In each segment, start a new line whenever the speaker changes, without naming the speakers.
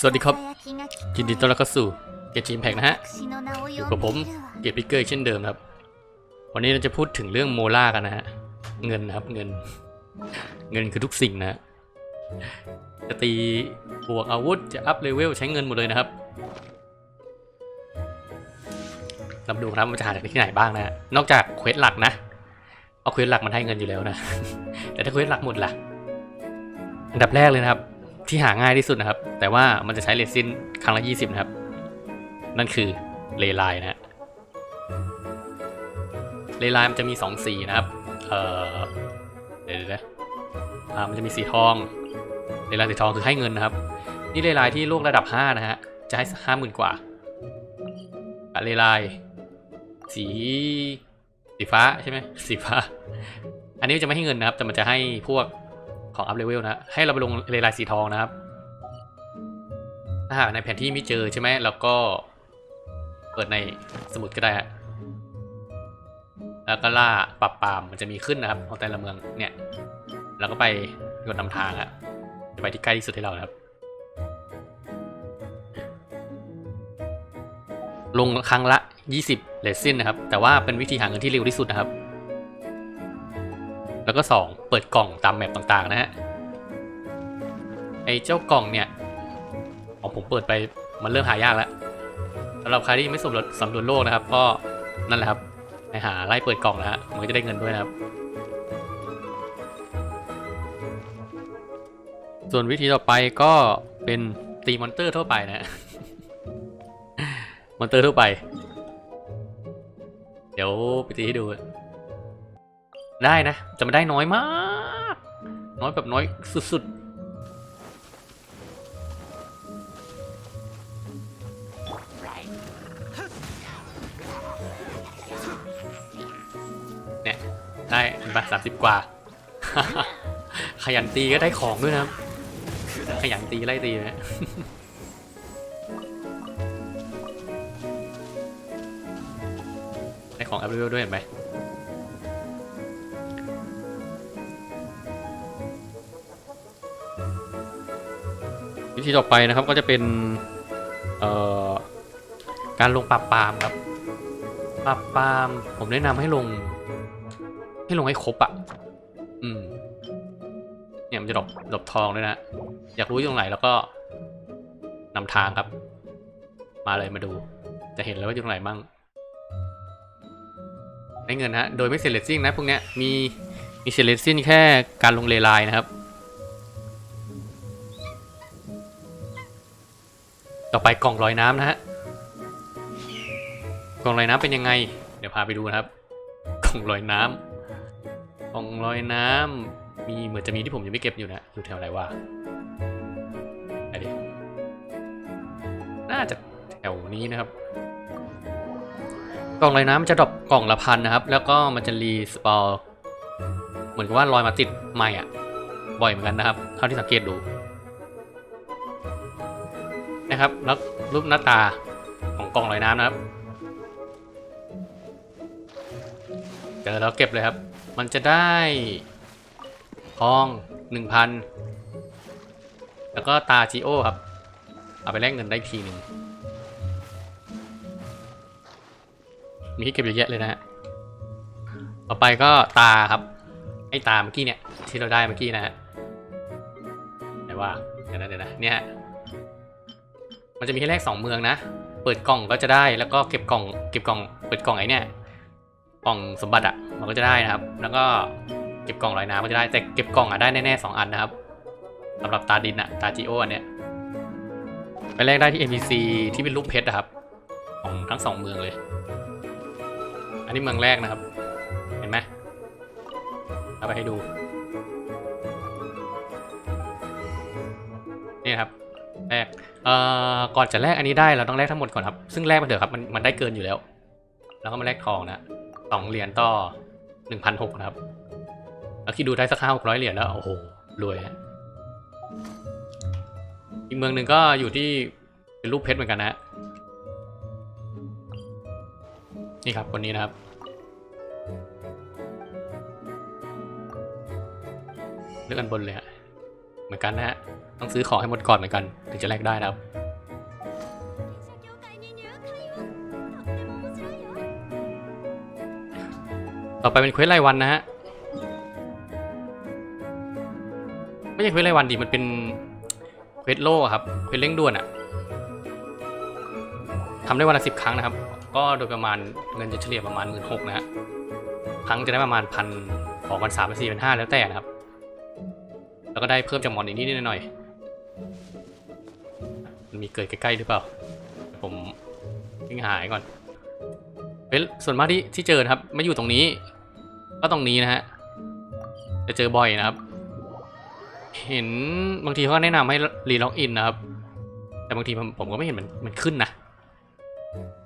สวัสดีครับ ยินดีต้อนรับเข้าสู่เกมจีนแพกนะฮะ อยู่กับผมเกมพิกเกอร์เช่นเดิมครับ วันนี้เราจะพูดถึงเรื่องโมล่ากันนะฮะ เงินนะครับเงิน เงินคือทุกสิ่งนะฮะจะตีบวกอาวุธจะอัพเลเวลใช้เงินหมดเลยนะครับเราดูครับมันจะหาจากที่ไหนบ้างนะฮะนอกจากเควสหลักนะ เอาเควสหลักมันให้เงินอยู่แล้วนะ แต่ถ้าเควสหลักหมดล่ะ อันดับแรกเลยนะครับ ที่หาง่ายที่สุดนะครับ แต่ว่ามันจะใช้เลซินครั้งละ 20 นะครับ นั่นคือเลไลน์นะเลไลน์มันจะมี 2 สีนะครับเอ่อเดี๋ยวนะอ่ามันจะมีสีทองเลไลน์สีทองคือให้เงินนะครับ นี่เลไลน์ที่โลกระดับ 5 นะฮะจะให้ห้าหมื่นกว่าเลไลน์สีสีฟ้าใช่ไหมสีฟ้า อันนี้จะไม่ให้เงินนะครับ แต่มันจะให้พวก ของอัพเลเวลนะให้เราไปลงเรลายสีทองนะครับถ้าหากในแผนที่ไม่เจอใช่ไหมเราก็เปิดในสมุดก็ได้ฮะแล้วก็ล่าปรับปรามมันจะมีขึ้นนะครับของแต่ละเมืองเนี่ยเราก็ไปกดนำทางอะจะไปที่ใกล้ที่สุดให้เรานะครับ ลงครั้งละ 20เลซินนะครับ แต่ว่าเป็นวิธีหาเงินที่เร็วที่สุดนะครับ แล้วก็ 2 เปิดกล่องตามแมปต่างๆ นะฮะ ไอ้เจ้ากล่องเนี่ยของผมเปิดไปมันเริ่มหายากแล้วสำหรับใครที่ไม่สำรวจสำรวจโลกนะครับ ก็นั่นแหละครับไปหาไล่เปิดกล่องนะฮะมันก็จะได้เงินด้วยนะครับ ส่วนวิธีต่อไปก็เป็นตีมอนเตอร์ทั่วไปนะมอนเตอร์ทั่วไป เดี๋ยวไปตีให้ดู ได้นะแต่มันได้น้อยมาก น้อยแบบน้อยสุดๆเนี่ยได้บัตรสามสิบกว่า ขยันตีก็ได้ของด้วยนะครับ ขยันตีไล่ตีนะได้ของอัพเลเวลด้วยเห็นไหม วิธีต่อไปนะครับก็จะเป็นการลงปราบปามครับปราบปามผมแนะนำให้ลง ให้ลงให้ครบอะ่ะ อืม เนี่ยมันจะดรอปดรอปทองด้วยนะ อยากรู้ตรงไหนแล้วก็นำทางครับ มาเลยมาดู จะเห็นแล้วว่าอยู่ตรงไหนบ้างได้เงินฮะ โดยไม่เซเลซิ่งนะพวกเนี้ยมีมีเซเลซิ่งแค่การลงเลไลน์นะครับ ต่อไปกล่องลอยน้ำนะฮะ กล่องลอยน้ำเป็นยังไง เดี๋ยวพาไปดูนะครับ กล่องลอยน้ำกล่องลอยน้ำมีเหมือนจะมีที่ผมยังไม่เก็บอยู่นะอยู่แถวไหนวะไหนดิน่าจะแถวนี้นะครับ กล่องลอยน้ำมันจะดรอปกล่องละพันนะครับ แล้วก็มันจะรีสปอร์เหมือนกับว่าลอยมาติดใหม่อะบ่อยเหมือนกันนะครับ เท่าที่สังเกตดู นะครับแล้วรูปหน้าตาของกล่องลอยน้ำนะครับเจอแล้วเก็บเลยครับ มันจะได้ทองหนึ่งพันแล้วก็ตาจิโอครับ เอาไปแลกเงินได้ทีหนึ่งมีให้เก็บเยอะแยะเลยนะฮะต่อไปก็ตาครับ ไอ้ตาเมื่อกี้เนี่ย ที่เราได้เมื่อกี้นะฮะไหนว่าเดี๋ยวนะเดี๋ยวนะเนี่ยฮะ มันจะมีให้แลกสองเมืองนะ เปิดกล่องก็จะได้ แล้วก็เก็บกล่อง เก็บกล่อง เปิดกล่องไอ้เนี่ยกล่องสมบัติอะมันก็จะได้นะครับ แล้วก็เก็บกล่องลอยน้ำก็จะได้ แต่เก็บกล่องอะได้แน่ๆสองอันนะครับสำหรับตาดินอะตาจิโออันเนี้ย ไปแลกได้ที่ NPC ที่เป็นรูปเพชรอะครับของทั้งสองเมืองเลย อันนี้เมืองแรกนะครับ เห็นไหมเอาไปให้ดู นี่ครับ แรกเอ่อก่อนจะแลกอันนี้ได้เราต้องแลกทั้งหมดก่อนครับ ซึ่งแลกมาเถอะครับมันมันได้เกินอยู่แล้ว แล้วก็มาแลกทองนะสองเหรียญต่อหนึ่งพันหกนะครับแล้วคิดดูได้สักห้าหกร้อยเหรียญแล้วโอ้โหรวยฮะอีกเมืองหนึ่งก็อยู่ที่เป็นรูปเพชรเหมือนกันนะนี่ครับคนนี้นะครับเลือกอันบนเลยฮะ เหมือนกันนะฮะ ต้องซื้อของให้หมดก่อนเหมือนกัน ถึงจะแลกได้นะครับ ต่อไปเป็นเควสราวันนะฮะ ไม่ใช่เควสราวันดิ มันเป็นเควสโล่ครับ เควสเร่งด่วนอะทำได้วันละสิบครั้งนะครับ ก็โดยประมาณเงินจะเฉลี่ยประมาณหมื่นหกนะฮะ ครั้งจะได้ประมาณพันออกวันสามเป็นสี่เป็นห้าแล้วแต่นะครับ แล้วก็ได้เพิ่มจากหมอนอีกนิดหน่อยมันมีเกิดใกล้ๆหรือเปล่า ผมวิ่งหายก่อนเป็นส่วนมากที่ที่เจอครับ ไม่อยู่ตรงนี้ ก็ตรงนี้นะฮะจะเจอบ่อยนะครับ เห็นบางทีเขาก็แนะนำให้รีล็อกอินนะครับ แต่บางทีผมก็ไม่เห็นมันมันขึ้นนะ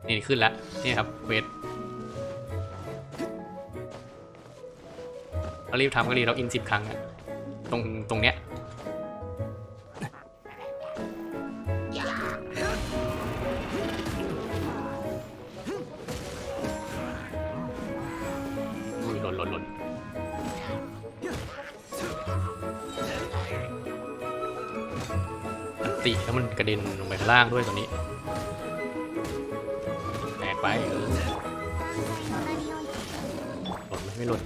นี่ขึ้นแล้วนี่ครับเวทเรารีบทำก็รีล็อกอินสิบครั้งอะ ตรงตรงเนี้ยอุ้ยหล่นหล่นหล่นอันติแล้วมันกระเด็นลงไปข้างล่างด้วยตัวนี้แตกไปเออหล่นไมไม่หล่น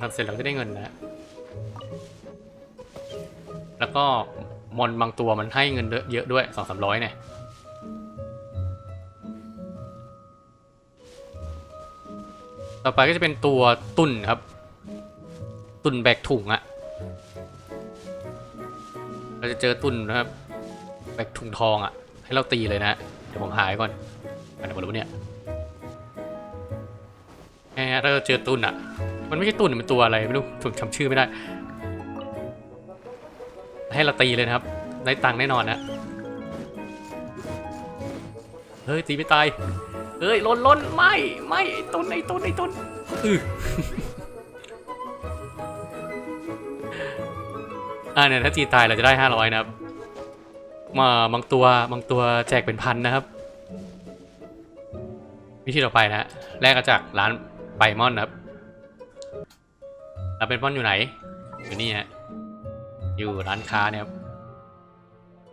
ทำเสร็จเราก็ได้เงินนะแล้วก็มอนบางตัวมันให้เงินเยอะด้วยสองสามร้อยเนี่ยต่อไปก็จะเป็นตัวตุ่นครับ ตุ่นแบกถุงอะเราจะเจอตุ่นนะครับ แบกถุงทองอะให้เราตีเลยนะเดี๋ยวผมหายก่อนไปไหนหมดแล้วเนี่ยแหมเราเจอตุ่นอะ มันไม่ใช่ตุ่นมันตัวอะไรไม่รู้ผมจำชื่อไม่ได้ ให้เราตีเลยนะครับ ได้ตังค์แน่นอนนะเฮ้ยตีไม่ตายเอ้ยล้นล้นไม่ไม่ไอตุนไอ้ตุนไอ้ตุนอืออ่าเนี่ยถ้าตีตายเราจะได้ห้าร้อยนะครับ มาบางตัวบางตัวแจกเป็นพันนะครับ วิธีต่อไปนะฮะแลกมาจากร้านไปมอนนะครับ ร้าเป็นมอนอยู่ไหน อยู่นี่ฮะ อยู่ร้านค้าเนี่ยครับ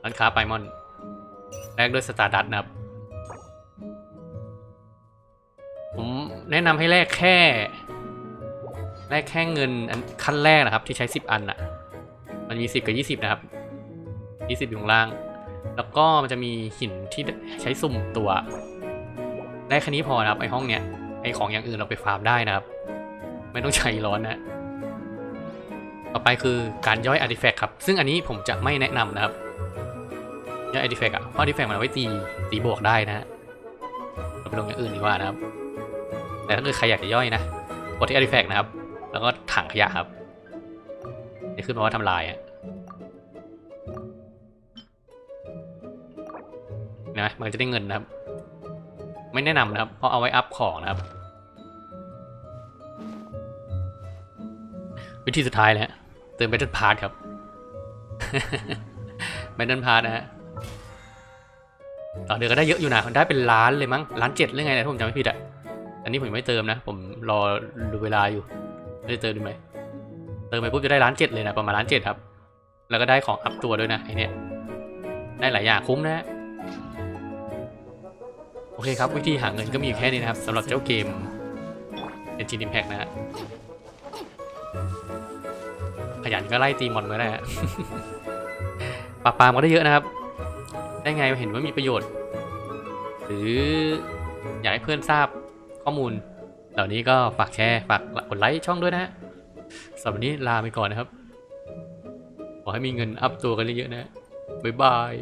ร้านค้าไปมอนแลกด้วยสตาร์ดัตนะครับ ผมแนะนำให้แลกแค่ แลกแค่เงินอันขั้นแรกนะครับ ที่ใช้ 10 อันอะมันมี 10 กับ 20 นะครับ 20 อยู่ข้างล่าง แล้วก็มันจะมีหินที่ใช้สุ่มตัว ได้แค่นี้พอนะครับไอห้องเนี้ยไอของอย่างอื่นเราไปฟาร์มได้นะครับ ไม่ต้องใช้ร้อนนะต่อไปคือการย่อยอาร์ติแฟกต์ครับ ซึ่งอันนี้ผมจะไม่แนะนำนะครับ ย่อยอาร์ติแฟกต์อะเพราะอาร์ติแฟกต์มันเอาไว้ตีตีบวกได้นะฮะเราไปลงอย่างอื่นดีกว่านะครับ แต่ถ้าเกิดใครอยากจะย่อยนะกดที่ artifact นะครับ แล้วก็ถังขยะครับจะขึ้นมาว่าทำลายอะเห็นะมันจะได้เงินนะครับ ไม่แนะนำนะครับเพราะเอาไว้อัพของนะครับ วิธีสุดท้ายแล้วเติม Battle Pass ครับ Battle Pass นะฮะต่อเดือนก็ได้เยอะอยู่นะได้เป็นล้านเลยมั้งล้านเจ็ดหรือไงนะถ้าผมจำไม่ผิดอะอันนี้ผมไม่เติมนะ ผมรอดูเวลาอยู่ไม่ได้เติมดีไหมเติมไปปุ๊บจะได้ล้านเจ็ดเลยนะประมาณล้านเจ็ดครับ แล้วก็ได้ของอัพตัวด้วยนะไอเนี้ยได้หลายอย่างคุ้มนะ โอเคครับ วิธีหาเงินก็มีอยู่แค่นี้นะครับสำหรับเจ้าเกม Engine Impact นะฮะ ขยันก็ไล่ตีมอนมาได้ฮะปราบปรามก็ได้เยอะนะครับ ได้ไงเห็นว่ามีประโยชน์ หรืออยากให้เพื่อนทราบข้อมูล เหล่านี้ก็ฝากแชร์ฝากกดไลค์ช่องด้วยนะฮะสำหรับวันนี้ลาไปก่อนนะครับ ขอให้มีเงินอัพตัวกันเยอะๆนะบ๊ายบาย